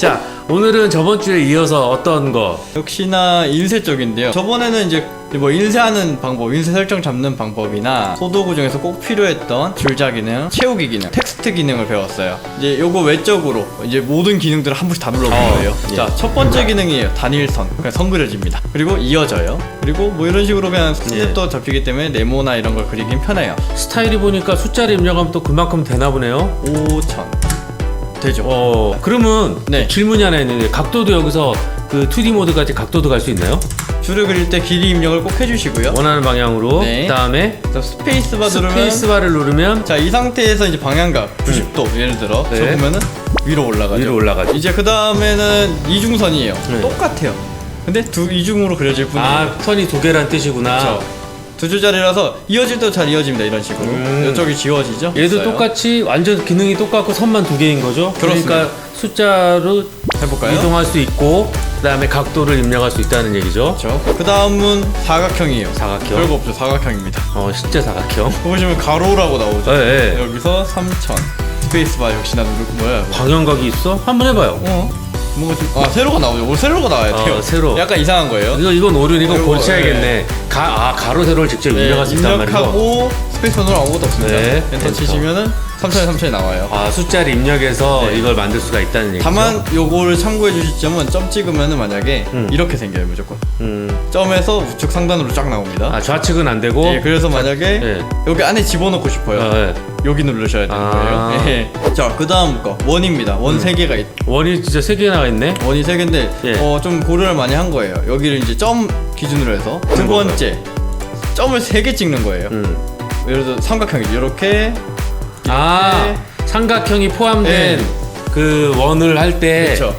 자, 오늘은 저번 주에 이어서 어떤 거? 역시나 인쇄 쪽인데요. 저번에는 이제 뭐 인쇄하는 방법, 인쇄 설정 잡는 방법이나 소도구 중에서 꼭 필요했던 줄자 기능, 채우기 기능, 텍스트 기능을 배웠어요. 이제 요거 외적으로 이제 모든 기능들을 한 번씩 다 눌러본 어, 거예요. 예. 자, 첫 번째 기능이에요. 단일선. 그냥 선 그려집니다. 그리고 이어져요. 그리고 뭐 이런 식으로 그냥 스텝도 잡히기 때문에 네모나 이런 걸 그리긴 편해요. 스타일이 보니까 숫자를 입력하면 또 그만큼 되나 보네요. 5천. 되죠. 어, 그러면 네. 질문이 하나 있는데 각도도 여기서 그 2D 모드까지 각도도 갈 수 있나요? 줄을 그릴 때 길이 입력을 꼭 해주시고요. 원하는 방향으로. 네. 그다음에 자, 스페이스바 누르면 스페이스바를 누르면 자, 이 상태에서 이제 방향각 90도 예를 들어 네. 접으면은 위로 올라가죠. 위로 올라가죠. 이제 그 다음에는 이중선이에요. 네. 똑같아요. 근데 두 이중으로 그려질 뿐이에요. 아, 선이 두 개란 뜻이구나. 그렇죠. 두 줄짜리라서 이어질 때도 잘 이어집니다. 이런 식으로. 음. 이쪽이 지워지죠. 얘도 있어요. 똑같이 완전 기능이 똑같고 선만 두 개인 거죠? 그렇습니다. 그러니까 숫자로 해볼까요? 이동할 수 있고 그다음에 각도를 입력할 수 있다는 얘기죠. 그렇죠. 그 다음은 사각형이에요. 사각형. 별거 없죠. 사각형입니다. 어, 실제 사각형. 보시면 가로라고 나오죠. 예, 예. 여기서 3천. 스페이스바 역시나 누르고 뭐야? 이거. 방향각이 있어? 한번 해봐요. 어? 뭐가 좀... 아 세로가 나오죠. 오늘 세로가 나와야 돼요. 어, 세로. 약간 이상한 거예요. 이거 이건 오류는 이거 이거, 고쳐야겠네. 가, 아 가로 세로를 직접 네, 입력할 수 있단 말이죠. 입력하고 스페이스바는 아무것도 없습니다. 네, 엔터 엔터. 치시면은 3천에 3천이 나와요. 아 숫자를 입력해서 네. 이걸 만들 수가 있다는 얘기죠. 다만 요거를 참고해 주실 점은 점 찍으면은 만약에 음. 이렇게 생겨요 무조건 음, 점에서 우측 상단으로 쫙 나옵니다 아 좌측은 안 되고. 예, 그래서 만약에 예. 여기 안에 집어넣고 싶어요 어, 예. 여기 누르셔야 되는 아. 거예요 예. 자 그 다음 거 원입니다 원세 개가 있, 원이 진짜 세 개나 있네. 원이 세 개인데 예. 어, 좀 고려를 많이 한 거예요 여기를 이제 점 기준으로 해서 두 뭐가요? 번째 점을 세개 찍는 거예요 음. 예를 들어 삼각형이죠 이렇게 아 삼각형이 포함된 네. 그 원을 할 때. 그렇죠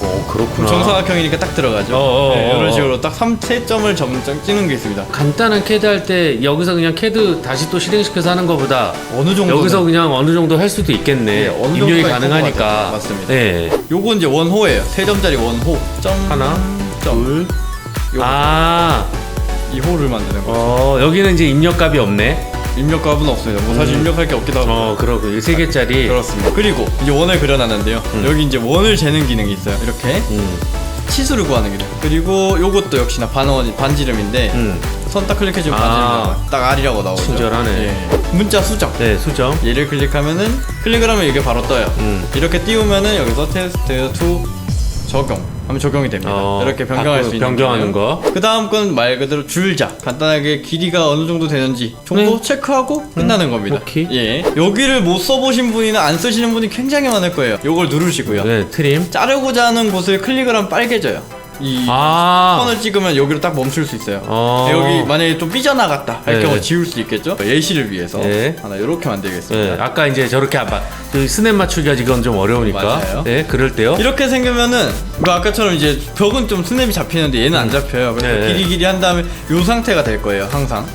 어 그렇구나. 정사각형이니까 딱 들어가죠 어, 어, 네, 어, 이런 어. 식으로 딱 3세 점을 점점 찍는 게 있습니다 간단한 캐드 할 때 여기서 그냥 캐드 다시 또 실행시켜서 하는 것보다 어느 정도 여기서 그냥 어느 정도 할 수도 있겠네. 네, 어느 입력이 가능하니까. 맞습니다. 네. 요거 이제 원호예요. 세 점짜리 원호. 점 하나, 점. 요 아, 이 호를 만드는 거. 어 여기는 이제 입력값이 없네. 입력값은 없습니다. 뭐 사실 음. 입력할 게 없기도 하고. 어 그러고 이세 개짜리. 그렇습니다. 그리고 이제 원을 그려놨는데요. 음. 여기 이제 원을 재는 기능이 있어요. 이렇게 음, 치수를 구하는 기능. 그리고 요것도 역시나 반원 반지름인데 음. 선 딱 클릭해주면 아. 반지름 딱 R이라고 나오죠. 친절하네. 예. 문자 수정. 네 수정. 얘를 클릭하면은 클릭을 하면 이게 바로 떠요. 음. 이렇게 띄우면은 여기서 테스트 투 적용 하면 적용이 됩니다. 어, 이렇게 변경할 수 있는 변경하는 거. 그 다음 건 말 그대로 줄자 간단하게 길이가 어느 정도 되는지 정도 네. 체크하고 끝나는 겁니다. 오케이. 예 여기를 못 써보신 분이나 안 쓰시는 분이 굉장히 많을 거예요. 요걸 누르시고요. 네 트림. 자르고자 하는 곳을 클릭을 하면 빨개져요. 이 아. 선을 찍으면 여기로 딱 멈출 수 있어요. 어. 여기 만약에 좀 삐져나갔다 할 네. 경우 지울 수 있겠죠. 예시를 위해서 네. 하나 이렇게 만들겠습니다. 네, 아까 이제 저렇게 아까 그 스냅 맞추기가 지금 좀 어려우니까. 맞아요. 네, 그럴 때요. 이렇게 생기면은 그 아까처럼 이제 벽은 좀 스냅이 잡히는데 얘는 안 잡혀요. 그래서 네. 길이 길이 한 다음에 요 상태가 될 거예요 항상.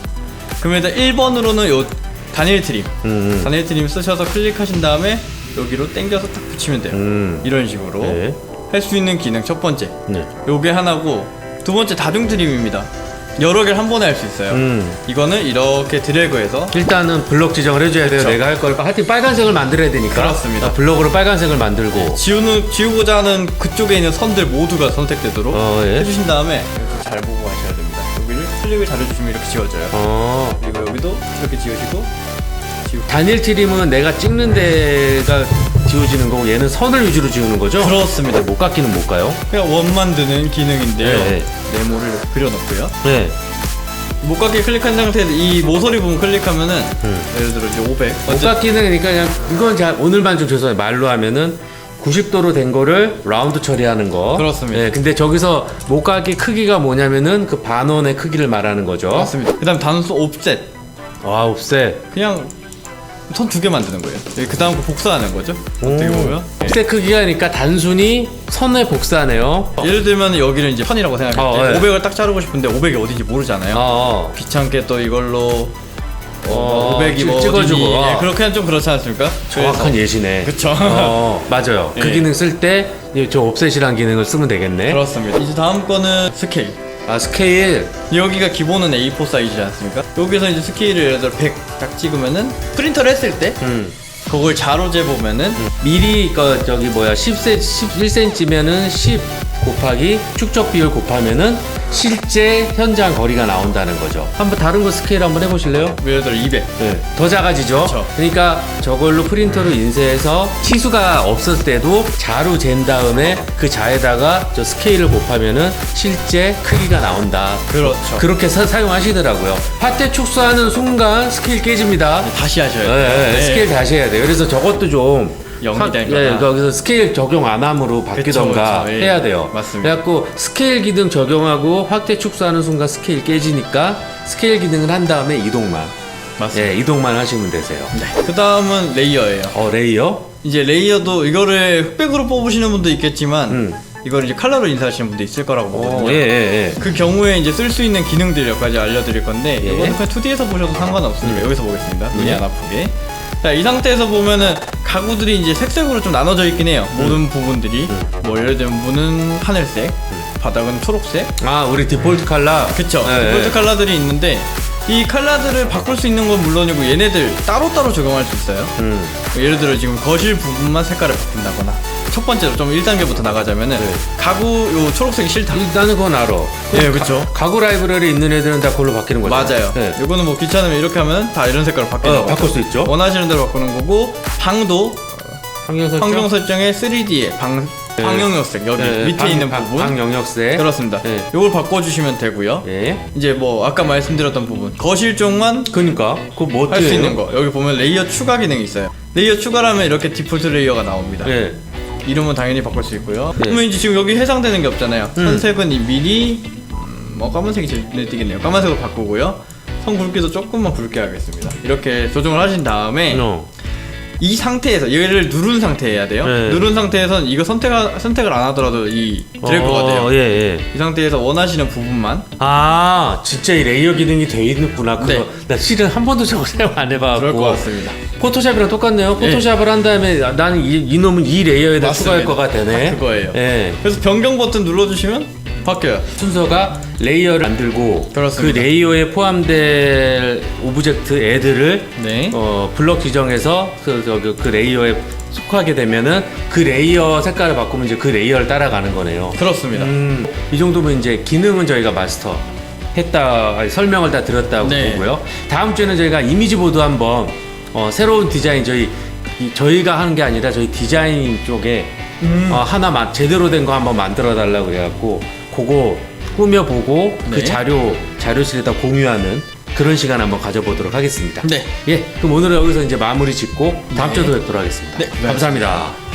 그러면 일단 1번으로는 요 단일 트림, 음, 단일 트림 쓰셔서 클릭하신 다음에 여기로 당겨서 딱 붙이면 돼요. 음. 이런 식으로 네. 할 수 있는 기능 첫 번째. 네. 요게 하나고 두 번째 다중 트림입니다. 여러 개를 한 번에 할 수 있어요. 음. 이거는 이렇게 드래그해서 일단은 블럭 지정을 해줘야 돼요. 그쵸. 내가 할 거를 하여튼 빨간색을 만들어야 되니까. 그렇습니다. 아, 블럭으로 빨간색을 만들고. 지우는 지우고자 하는 그쪽에 있는 선들 모두가 선택되도록 어, 예. 해주신 다음에 이렇게 잘 보고 하셔야 됩니다. 여기를 클릭을 잘해주시면 이렇게 지워져요. 어. 그리고 여기도 이렇게 지우시고 지우. 단일 트림은 내가 찍는 데가 지워지는 거고 얘는 선을 위주로 지우는 거죠? 그렇습니다. 못 깎기는 못 가요? 그냥 원 만드는 기능인데요. 네. 네모를 그려놓고요. 네. 목깎이 클릭한 상태에서 이 모서리 부분 클릭하면은 음. 예를 들어 이제 500. 못 깎기는 그러니까 그냥 이건 제가 오늘만 좀 죄송해요. 말로 하면은 90도로 된 거를 라운드 처리하는 거. 그렇습니다. 네, 근데 저기서 못 깎기 크기가 뭐냐면은 그 반원의 크기를 말하는 거죠. 맞습니다. 그다음 단수 옵셋. 와, 옵셋. 그냥 선 두 개 만드는 거예요. 그 다음 거 복사하는 거죠. 어떻게 오. 보면. 네. 옵셋 크기가 그러니까 단순히 선의 복사네요. 예를 들면 여기를 이제 선이라고 생각할때 어, 네. 500을 딱 자르고 싶은데 500이 어딘지 모르잖아요. 어. 귀찮게 또 이걸로 어, 500이 뭐 찍- 찍어주고. 어디니. 어. 예, 그렇게 하면 좀 그렇지 않습니까? 정확한 그래서- 예시네. 그쵸. 어, 맞아요. 그 예. 기능 쓸 때 저 옵셋이란 기능을 쓰면 되겠네. 그렇습니다. 이제 다음 거는 스케일. 아, 스케일. 여기가 기본은 A4 사이즈지 않습니까? 여기서 이제 스케일을 예를 들어 100 딱 찍으면은 프린터를 했을 때 음. 그걸 자로 재보면은 미리 그 저기 뭐야 10cm 11cm면은 10 곱하기 축적 비율 곱하면은 실제 현장 거리가 나온다는 거죠. 한번 다른 거 스케일 한번 해보실래요? 예를 들어 200. 네, 더 작아지죠. 그쵸. 그러니까 저걸로 프린터로 인쇄해서 치수가 없을 때도 자로 잰 다음에 그 자에다가 저 스케일을 곱하면은 실제 크기가 나온다. 그렇죠. 그렇게 사, 사용하시더라고요. 파테 축소하는 순간 스케일 깨집니다. 다시 하셔야 예, 돼요. 예, 네. 스케일 다시 해야 돼요. 그래서 저것도 좀 영이 사- 되거나. 예, 거기서 스케일 적용 안 함으로 바뀌던가 그쵸, 예. 해야 돼요. 맞습니다. 그래갖고 스케일 기능 적용하고 확대 축소하는 순간 스케일 깨지니까 스케일 기능을 한 다음에 이동만. 맞습니다. 예, 이동만 하시면 되세요. 네. 그 다음은 레이어예요. 어, 레이어? 이제 레이어도 이거를 흑백으로 뽑으시는 분도 있겠지만 음. 이걸 이제 컬러로 인쇄하시는 분도 있을 거라고 어, 보거든요. 예, 예, 예. 그 경우에 이제 쓸 수 있는 기능들 몇 가지 알려드릴 건데 예. 이거는 그냥 2D에서 보셔도 상관없으니까 여기서 보겠습니다. 눈이 예. 안 아프게. 자, 이 상태에서 보면은 가구들이 이제 색색으로 좀 나눠져 있긴 해요. 모든 부분들이. 뭐 예를 들면 문은 하늘색, 바닥은 초록색. 아, 우리 디폴트 칼라. 그쵸. 예, 디폴트 예. 컬러들이 있는데 이 컬러들을 바꿀 수 있는 건 물론이고 얘네들 따로따로 적용할 수 있어요. 음. 예를 들어 지금 거실 부분만 색깔을 바꾼다거나 첫 번째로 좀 1단계부터 나가자면은 네. 가구 요 초록색이 싫다. 일단은 그건 알아. 예, 그쵸. 가구 라이브러리 있는 애들은 다 그걸로 바뀌는 거죠. 맞아요. 예. 요거는 뭐 귀찮으면 이렇게 하면 다 이런 색깔로 바뀌는 어, 거고. 바꿀 수 있죠. 원하시는 대로 바꾸는 거고 방도 환경 설정. 환경 설정에 3D에 방 예. 방영역색 여기 예, 밑에 방- 있는 방- 부분 방 영역색. 그렇습니다. 예. 요걸 바꿔주시면 되고요. 예. 이제 뭐 아까 말씀드렸던 부분 거실 쪽만 그니까 그거 뭐할수 어때요? 있는 거 여기 보면 레이어 추가 기능이 있어요. 레이어 추가라면 이렇게 디폴트 레이어가 나옵니다. 예. 이름은 당연히 바꿀 수 있고요. 네. 그러면 이제 지금 여기 해당되는 게 없잖아요. 음. 선색은 이 미리 음, 뭐 까만색이 제일 눈에 띄겠네요. 까만색으로 바꾸고요. 선 굵기도 조금만 굵게 하겠습니다. 이렇게 조정을 하신 다음에 어. 이 상태에서 얘를 누른 상태여야 돼요. 네. 누른 상태에서는 이거 선택 선택을 안 하더라도 이 드래그가 어, 돼요. 예, 예. 이 상태에서 원하시는 부분만 아, 진짜 이 레이어 기능이 돼 있구나. 그거 네. 나 실은 한 번도 저거 사용 안 해봐갖고. 그럴 것 같습니다. 포토샵이랑 똑같네요. 예. 포토샵을 한 다음에 나- 나는 이, 이 놈은 이 레이어에다 맞습니다. 추가할 거가 되네. 딱 그거예요. 예. 그래서 변경 버튼 눌러주시면 바뀌어요. 순서가 레이어를 만들고 그렇습니다. 그 레이어에 포함될 오브젝트 애들을 네. 어, 블럭 지정해서 그, 그, 그 레이어에 속하게 되면은 그 레이어 색깔을 바꾸면 이제 그 레이어를 따라가는 거네요. 그렇습니다. 음, 이 정도면 이제 기능은 저희가 마스터 했다 아니, 설명을 다 드렸다고 네. 보고요. 다음 주에는 저희가 이미지 보드 한번 어, 새로운 디자인 저희 이- 저희가 하는 게 아니라 저희 디자인 쪽에 음. 어, 하나 마- 제대로 된 거 한번 만들어 달라고 그래갖고 그거 꾸며 보고 네. 그 자료 자료실에다 공유하는 그런 시간 한번 가져보도록 하겠습니다. 네. 예, 그럼 오늘은 여기서 이제 마무리 짓고 다음 네. 주에도 뵙도록 하겠습니다. 네, 감사합니다.